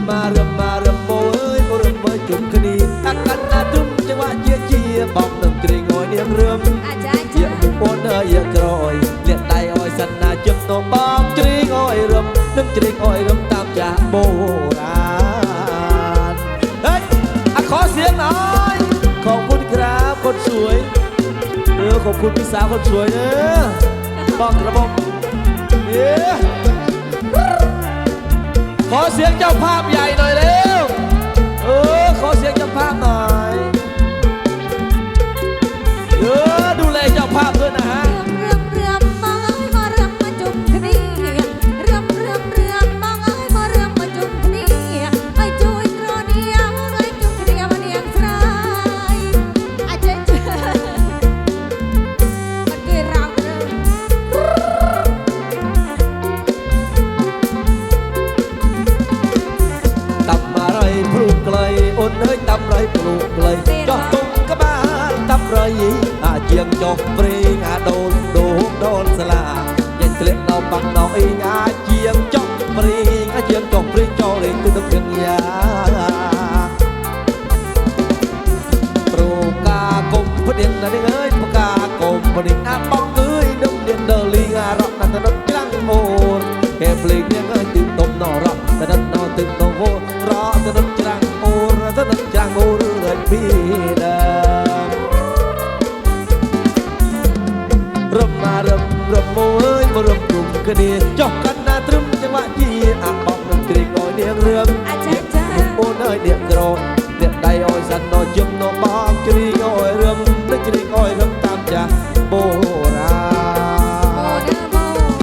មរឹមមរឹមម៉ូអើយមរឹមមើលជុំគ្នាអាកាត់ណាទុំចង្វាក់ជាជាបងនឹងជ្រេងអយនាងរឹម អាចារ្យ ជា ចា មុខអូនអើយក្រោយលាក់ដៃអយសិនណាជឹមនោមបងជ្រេងអយរឹមនឹងជ្រេងអយរឹមតាមចាស់បូរាណហេអាខอเสียงหน่อยขอบคุณครับคนสวยเออขอบคุณพี่สาวคนสวยเนอะบอกกระบอ ขอเสียงเจ้าภาพใหญ่หน่อยเร็ว เออ ขอเสียงเจ้าภาพ អាជាងចុះព្រេងអាដូនដូងដូនស្លាញ៉ាញ់ធ្លាក់ដល់បាំងណោអីអាជាងចុះព្រេងអាជាងចុះព្រេងចូលលេងគឺទឹកយ៉ាងយ៉ាប្រកាគុំផ្ដៀងណានេះអើយប្រកាគុំផ្ដៀងអាបងអើយដឹកទៀនដលីងអារកណាស់ទៅច្រាំងអូនគេភ្លេងនាងអើយទីតុំណរកទៅដល់ណទឹកណវរកទៅដល់ច្រាំងអូនទៅដល់ច្រាំងអូនរើពី រំអូអើយមករំជុំគ្នាចុះកាន់ណាត្រឹមចង្វាក់ជាអាបងនឹងត្រេកអើយនាងរឿងអាចារ្យចាអូនអើយនាងក្រោយនាងដៃអើយសាន់ដល់ជឹមណបងជ្រីងអើយ